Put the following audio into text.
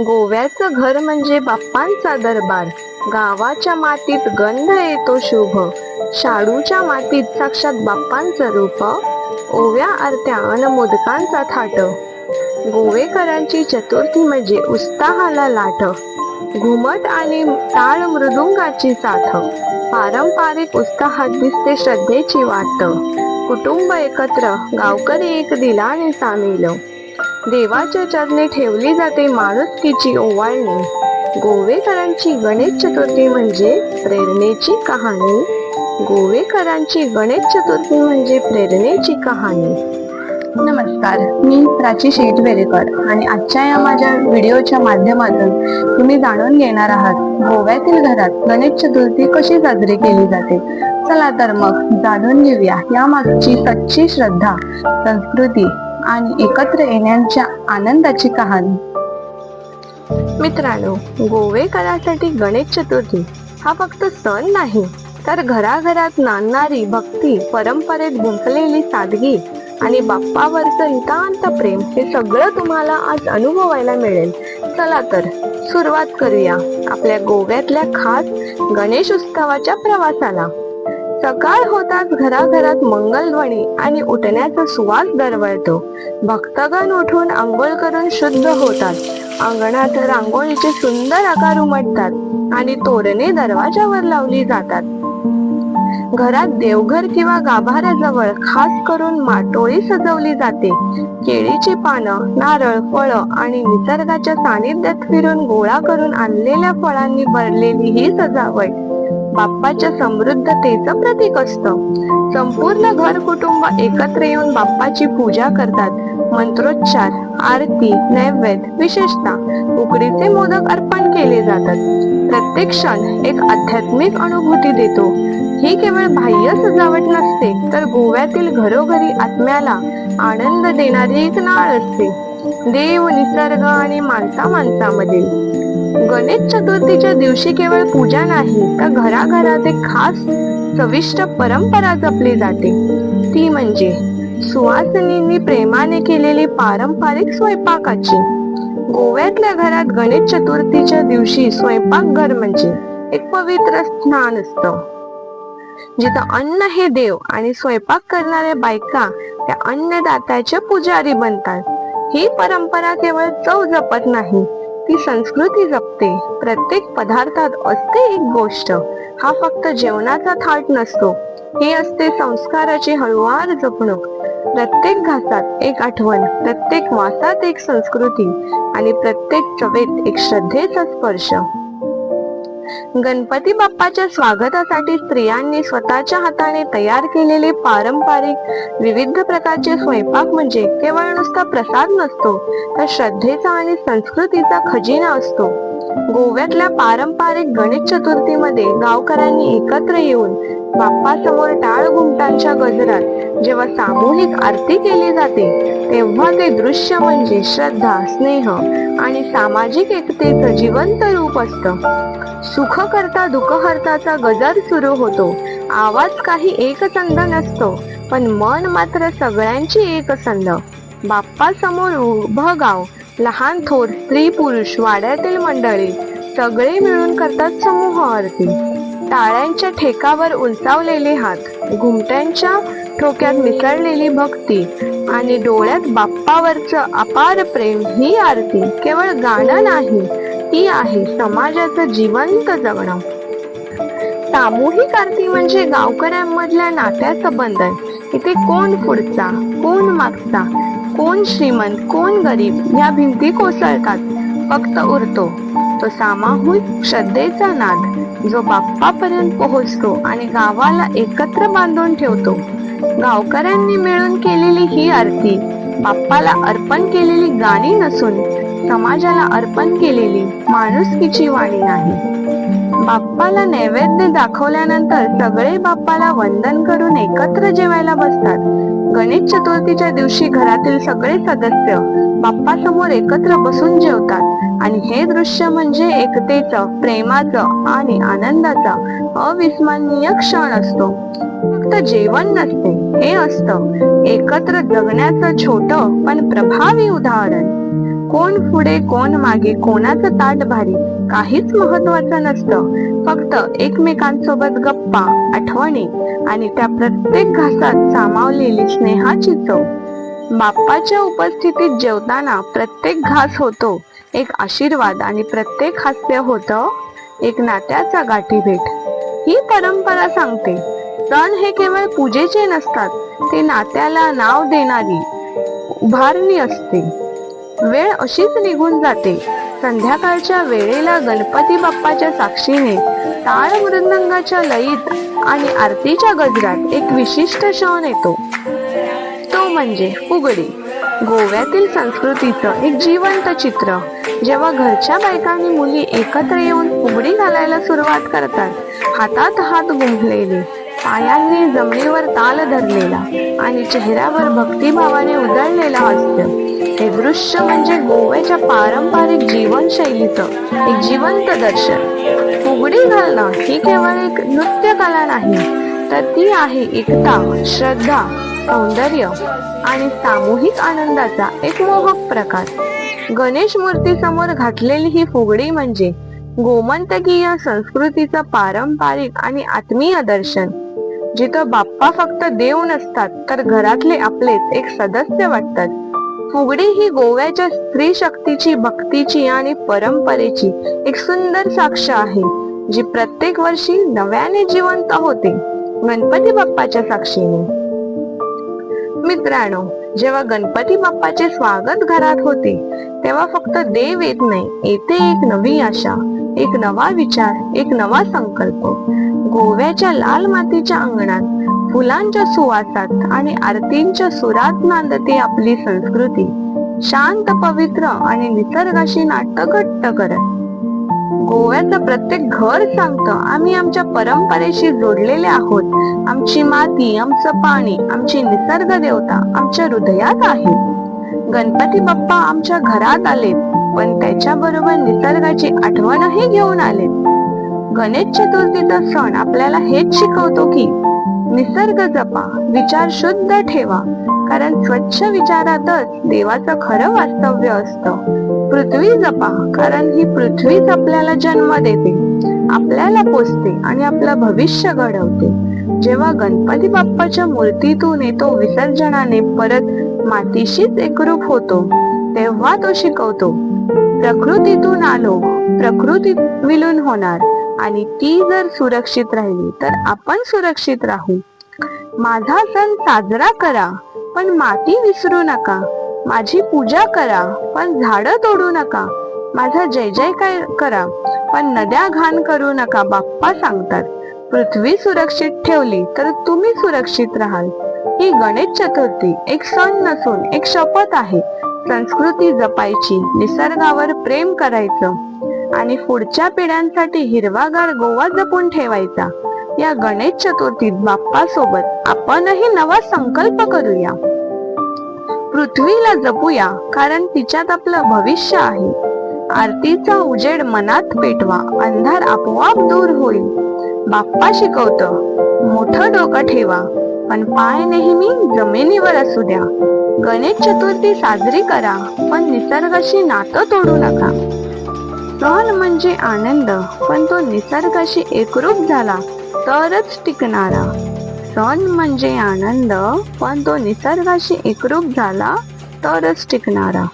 गोव्याचं घर म्हणजे बाप्पांचा दरबार. गावाच्या मातीत गंध येतो शुभ. शाडूच्या मातीत साक्षात बाप्पांचं रूप. ओव्या आरत्या अन मोदकांचा थाट. गोवेकरांची चतुर्थी म्हणजे उत्साहाला लाट. घुमट आणि टाळ मृदुंगाची साथ. पारंपरिक उत्साहात दिसते श्रद्धेची वाट. कुटुंब एकत्र गावकरी एक दिलाने सामील. देवाच्या चरणी ठेवली जाते माणुसकीची ओवाळणी. गोवेकरांची गणेश चतुर्थी म्हणजे प्रेरणेची कहाणी. गोवेकरांची गणेश चतुर्थी म्हणजे प्रेरणेची कहाणी. नमस्कार मी प्राची शेटवेरेकर आणि आजच्या या माझ्या व्हिडिओच्या माध्यमातून तुम्ही जाणून घेणार आहात गोव्यातील घरात गणेश चतुर्थी कशी साजरी केली जाते? चला तर मग जाणून घेऊया या मागची सच्ची श्रद्धा संस्कृती आणि एकत्र येण्याच्या आनंदाची कहाणी. मित्रांनो गोवेकरांसाठी गणेश चतुर्थी हा फक्त सण नाही तर घराघरात नांदणारी भक्ती परंपरेत गुंफलेली सादगी आणि बाप्पावरचं नितांत प्रेम हे सगळं तुम्हाला आज अनुभवायला मिळेल. चला तर सुरुवात करूया आपल्या गोव्यातल्या खास गणेश उत्सवाच्या प्रवासाला. सकाळ होताच घराघरात मंगलध्वनी आणि उठण्याचा सुवास दरवळतो. भक्तगण उठून आंघोळ करून शुद्ध होतात. अंगणात रांगोळीचे सुंदर आकार उमटतात आणि तोरणे दरवाजावर लावली जातात. घरात देवघर किंवा गाभाऱ्याजवळ खास करून माटोळी सजवली जाते. केळीची पानं नारळ फळं आणि निसर्गाच्या सानिध्यात फिरून गोळा करून आणलेल्या फळांनी भरलेली ही सजावट. बाप्पाच्या समृद्धतेचं प्रतीक असतं. संपूर्ण घर कुटुंब एकत्र येऊन बाप्पाची पूजा करतात. मंत्रोच्चार आरती नैवेद्य विशेषतः उकडीचे मोदक अर्पण केले जातात. प्रत्येक क्षण एक आध्यात्मिक अनुभूती देतो. ही केवळ बाह्य सजावट नसते तर गोव्यातील घरोघरी आत्म्याला आनंद देणारी एक नाळ असते. देव निसर्ग आणि माणसा माणसामधील. गणेश चतुर्थीच्या दिवशी केवळ पूजा नाही तर घराघरात एक खास चविष्ट परंपरा जपली जाते. ती म्हणजे सुवासिनींनी प्रेमाने केलेली पारंपरिक स्वयंपाकाची. गोव्यातल्या घरात गणेश चतुर्थीच्या दिवशी स्वयंपाकघर म्हणजे एक पवित्र स्थान असतं. जिथं अन्न हे देव आणि स्वयंपाक करणाऱ्या बायका त्या अन्नदात्याच्या पुजारी बनतात. ही परंपरा केवळ चव जपत नाही ती संस्कृती जपते. प्रत्येक पदार्थात असते एक गोष्ट. हा फक्त जेवणाचा थाट नसतो. हे असते संस्काराची हळुवार जपणूक. प्रत्येक घासात एक आठवण प्रत्येक वासात एक संस्कृती आणि प्रत्येक चवेत एक श्रद्धेचा स्पर्श. गणपती बाप्पाच्या स्वागतासाठी स्त्रियांनी स्वतःच्या हाताने तयार केलेले पारंपरिक विविध प्रकारचे स्वयंपाक म्हणजे केवळ नुसता प्रसाद नसतो तर श्रद्धेचा आणि संस्कृतीचा खजिना असतो. गोव्यातल्या पारंपरिक गणेश चतुर्थीमध्ये गावकऱ्यांनी एकत्र येऊन बाप्पासमोर टाळ घुमटांच्या गजरात जेव्हा सामूहिक आरती केली जाते तेव्हा ते दृश्य म्हणजे श्रद्धा स्नेह आणि सामाजिक एकतेचं जिवंत रूप असतं. सुख करता दुःख हर्ताचा गजर सुरू होतो. आवाज काही एकसंध नसतो पण मन मात्र सगळ्यांची एकसंध. बाप्पा समोर उभं गाव लहान थोर स्त्री पुरुष वाड्यातील मंडळी सगळे मिळून करतात समूह आरती. टाळ्यांच्या ठेकावर उंचावलेले हात घुमट्यांच्या ठोक्यात मिसळलेली भक्ती आणि डोळ्यात बाप्पावरचं अपार प्रेम ही आरती केवळ गाणं नाही ती आहे समाजाचं जिवंत जगणं. सामूहिक आरती म्हणजे गावकऱ्यांमधल्या नात्याचं बंधन. इथे कोण पुढचा कोण मागचा कोण श्रीमंत कोण गरीब या भिंती कोसळतात. फक्त उरतो तो सामाहून श्रद्धेचा नाद जो बाप्पापर्यंत पोहोचतो आणि गावाला एकत्र बांधून ठेवतो. गावकऱ्यांनी मिळून केलेली ही आरती बाप्पाला अर्पण केलेली गाणी नसून समाजाला अर्पण केलेली माणुसकीची वाणी आहे बाप्पाला नैवेद्य दाखवल्यानंतर सगळे बाप्पाला वंदन करून एकत्र जेवायला बसतात. गणेश चतुर्थीच्या दिवशी घरातील सगळे सदस्य बाप्पा समोर एकत्र बसून जेवतात. आणि हे दृश्य म्हणजे एकतेचं प्रेमाचं आणि आनंदाचा अविस्मरणीय क्षण असतो. फक्त जेवण नसते हे असतं. एकत्र जगण्याचं छोट पण प्रभावी उदाहरण. कोण पुढे कोण मागे कोणाचं ताट भारी काहीच महत्वाचं नसतं. फक्त एकमेकांसोबत गप्पा आठवणी आणि त्या प्रत्येक घासात सामावलेली स्नेहाची चव. बाप्पाच्या उपस्थितीत जेवताना प्रत्येक घास होतो एक आशीर्वाद आणि प्रत्येक हास्य होतं एक नात्याचा गाठी भेट. ही परंपरा सांगते सण हे केवळ पूजेचे नसतात ते नात्याला नाव देणारी उभारणी असते. वेळ अशीच निघून जाते. संध्याकाळच्या वेळेला गणपती बाप्पाच्या साक्षीने टाळ मृदंगाच्या लयीत आणि आरतीच्या गजरात एक विशिष्ट क्षण येतो. तो म्हणजे फुगडी. गोव्यातील संस्कृतीचं एक जिवंत चित्र. जेव्हा घरच्या बायकांनी मुली एकत्र येऊन फुगडी घालायला सुरुवात करतात हातात हात गुंफलेली. पायांनी जमिनीवर ताल धरलेला आणि चेहऱ्यावर भक्तिभावाने उजळलेला हास्य हे दृश्य म्हणजे गोव्याच्या पारंपरिक जीवनशैलीचं एक जिवंत दर्शन. फुगडी घालणं ही केवळ एक नृत्य कला नाही तर ती आहे एकता श्रद्धा सौंदर्य आणि सामूहिक आनंदाचा एक मोहक प्रकार. गणेश मूर्ती समोर घातलेली ही फुगडी म्हणजे गोमंतकीय संस्कृतीचं पारंपरिक आणि आत्मीय दर्शन. जिथं बाप्पा फक्त देव नसतात तर घरातले आपलेच एक सदस्य वाटतात. फुगडी ही गोव्याच्या स्त्री शक्तीची भक्तीची आणि परंपरेची एक सुंदर साक्ष आहे जी प्रत्येक वर्षी नव्याने जिवंत होते गणपती बाप्पाच्या साक्षीने. मित्रांनो जेव्हा गणपती बाप्पाचे स्वागत घरात होते तेव्हा फक्त देव येत नाही येते एक नवी आशा. एक नवा विचार एक नवा संकल्प. गोव्याच्या लाल मातीच्या अंगणात फुलांच्या सुवासात आणि आरतींच्या सुरात नांदते आपली संस्कृती. शांत पवित्र आणि निसर्गाशी नाटक घट्ट करत. गोव्याचं प्रत्येक घर सांगतं आम्ही आमच्या परंपरेशी जोडलेले आहोत. आमची माती आमचं पाणी आमची निसर्ग देवता आमच्या हृदयात आहे. गणपती बाप्पा आमच्या घरात आलेत. पण त्याच्याबरोबर निसर्गाची आठवणही घेऊन आलेत. गणेश चतुर्थीचा सण आपल्याला हेच शिकवतो की निसर्ग जपा विचार शुद्ध ठेवा. कारण स्वच्छ विचारातच देवाचं खरं वास्तव्य असतं. पृथ्वी जपा कारण ही पृथ्वीच आपल्याला जन्म देते. आपल्याला पोचते आणि आपलं भविष्य घडवते. जेव्हा गणपती बाप्पाच्या मूर्तीतून येतो विसर्जनाने परत मातीशीच एकरूप होतो. तेव्हा तो शिकवतो प्रकृतीतून आलो प्रकृतीत विलून होणार. आणि ती जर सुरक्षित राहिली तर आपण सुरक्षित राहू. माझा सण साजरा करा पण माती विसरू नका. माझी पूजा करा पण झाडं तोडू नका. माझा जय जय काय करा पण नद्या घाण करू नका बाप्पा सांगतात. पृथ्वी सुरक्षित ठेवली तर तुम्ही सुरक्षित राहाल. ही गणेश चतुर्थी एक सण नसून एक शपथ आहे. संस्कृती जपायची निसर्गावर प्रेम करायचं आणि पुढच्या पिढ्यांसाठी हिरवागार गोवा जपून ठेवायचा. या गणेश चतुर्थीत बाप्पा सोबत आपणही नवा संकल्प करूया. पृथ्वीला जपूया कारण तिच्यात आपलं भविष्य आहे. आरतीचा उजेड मनात पेटवा अंधार आपोआप दूर होईल. बाप्पा शिकवतं मोठं डोकं ठेवा पण पाय नेहमी जमिनीवर असू द्या. गणेश चतुर्थी साजरी करा पण निसर्गाशी नातं तोडू नका. सण म्हणजे आनंद पण तो निसर्गाशी एकरूप झाला तरच टिकणारा. सण म्हणजे आनंद पण तो निसर्गाशी एकरूप झाला तरच टिकणारा.